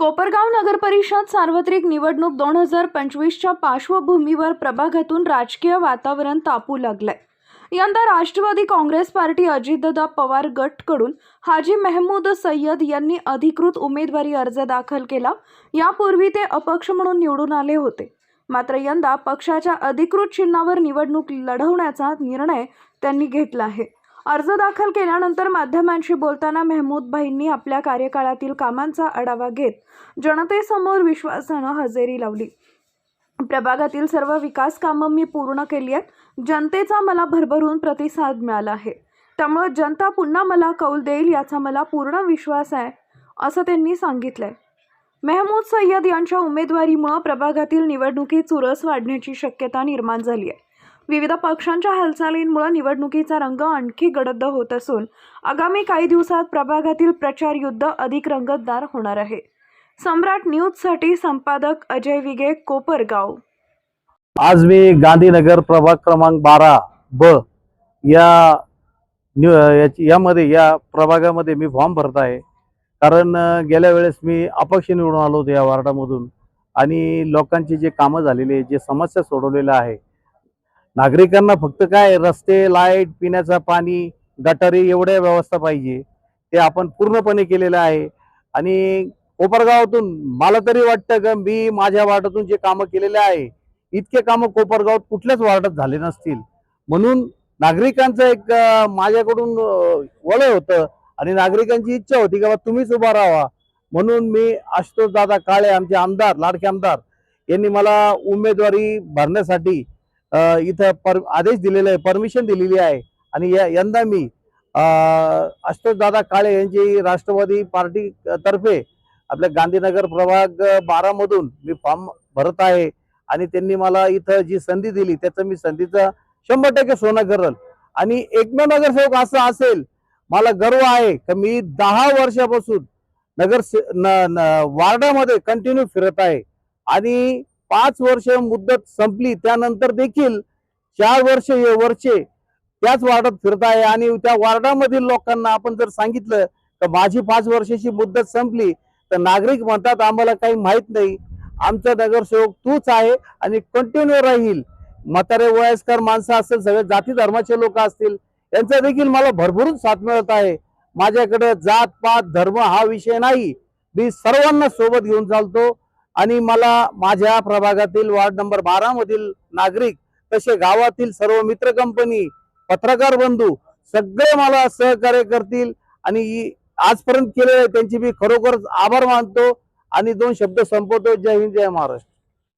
कोपरगाव नगर परिषद सार्वत्रिक निवडणूक दोन हजार पंचवीसच्या पार्श्वभूमीवर प्रभागातून राजकीय वातावरण तापू लागलंय. यंदा राष्ट्रवादी काँग्रेस पार्टी अजितदादा पवार गटकडून हाजी मेहमूद सय्यद यांनी अधिकृत उमेदवारी अर्ज दाखल केला. यापूर्वी ते अपक्ष म्हणून निवडून आले होते. मात्र यंदा पक्षाच्या अधिकृत चिन्हावर निवडणूक लढवण्याचा निर्णय त्यांनी घेतला आहे. अर्ज दाखल केल्यानंतर माध्यमांशी बोलताना मेहमूदभाईंनी आपल्या कार्यकाळातील कामांचा आढावा घेत जनतेसमोर विश्वासानं हजेरी लावली. प्रभागातील सर्व विकास कामं मी पूर्ण केली आहेत. जनतेचा मला भरभरून प्रतिसाद मिळाला आहे. त्यामुळे जनता पुन्हा मला कौल देईल याचा मला पूर्ण विश्वास आहे असं त्यांनी सांगितलंय. मेहमूद सय्यद यांच्या उमेदवारीमुळं प्रभागातील निवडणुकीत चुरस वाढण्याची शक्यता निर्माण झाली आहे. विविध पक्षांच्या हालचालींमुळे निवडणुकीचा रंग आणखी गडद होत असून आगामी काही दिवसात प्रभागातील प्रचार युद्ध अधिक रंगतदार होणार आहे. सम्राट न्यूजसाठी संपादक अजय विगे कोपरगाव. आज मी गांधीनगर प्रभाग क्रमांक बारा ब या न्यू यामध्ये या प्रभागामध्ये मी फॉर्म भरत आहे. कारण गेल्या वेळेस मी अपक्ष निवडून आलो होतो या वार्डामधून आणि लोकांची जे कामं झालेली आहे जे समस्या सोडवलेल्या आहे नागरिकांना फक्त काय रस्ते लाइट पिण्याचं पाणी गटारी एवढ्या व्यवस्था पाहिजे. ते आपण पूर्णपणे केलेलं आहे. आणि कोपरगावातून मला तरी वाटतं का मी माझ्या वार्डातून जे कामं केलेले आहे इतके कामं कोपरगावात कुठल्याच वार्डात झाले नसतील. म्हणून नागरिकांचं एक माझ्याकडून वलय होतं आणि नागरिकांची इच्छा होती की बा तुम्हीच उभा राहावा. म्हणून मी आशुतोष दादा काळे आमचे आमदार लाडके आमदार यांनी मला उमेदवारी भरण्यासाठी इथं पर आदेश दिलेला आहे परमिशन दिलेली आहे. आणि या यंदा मी अष्टदादा दादा काळे यांची राष्ट्रवादी पार्टी तर्फे आपल्या गांधीनगर प्रभाग बारामधून मी फॉर्म भरत आहे. आणि त्यांनी मला इथं जी संधी दिली त्याचं मी संधीचं शंभर टक्के सोनं करल आणि एकमेव नगरसेवक असं असेल मला गर्व आहे की मी दहा वर्षापासून नगर न- वार्डामध्ये कंटिन्यू फिरत आहे. आणि पाच वर्ष मुदत संपली त्यानंतर देखील चार वर्ष हे वर्षे त्याच वार्डात फिरत आहे. आणि त्या वार्डामधील लोकांना आपण जर सांगितलं तर माझी पाच वर्षाची मुदत संपली तर नागरिक म्हणतात आम्हाला काही माहीत नाही. आमचा नगरसेवक तूच आहे आणि कंटिन्यू राहील. म्हातारे वयस्कर माणसं असतील सगळे जाती धर्माचे लोक असतील यांचा देखील मला भरभरून साथ मिळत आहे. माझ्याकडे जात पात धर्म हा विषय नाही. मी सर्वांना सोबत घेऊन चालतो. आणि मला माझ्या प्रभागातील वार्ड नंबर बारा मधील नागरिक तसे गावातील सर्व मित्र कंपनी पत्रकार बंधू सगळे मला सहकार्य करतील. आणि आजपर्यंत केलेले त्यांची मी खरोखरच आभार मानतो. आणि दोन शब्द संपवतो. जय हिंद जय महाराष्ट्र.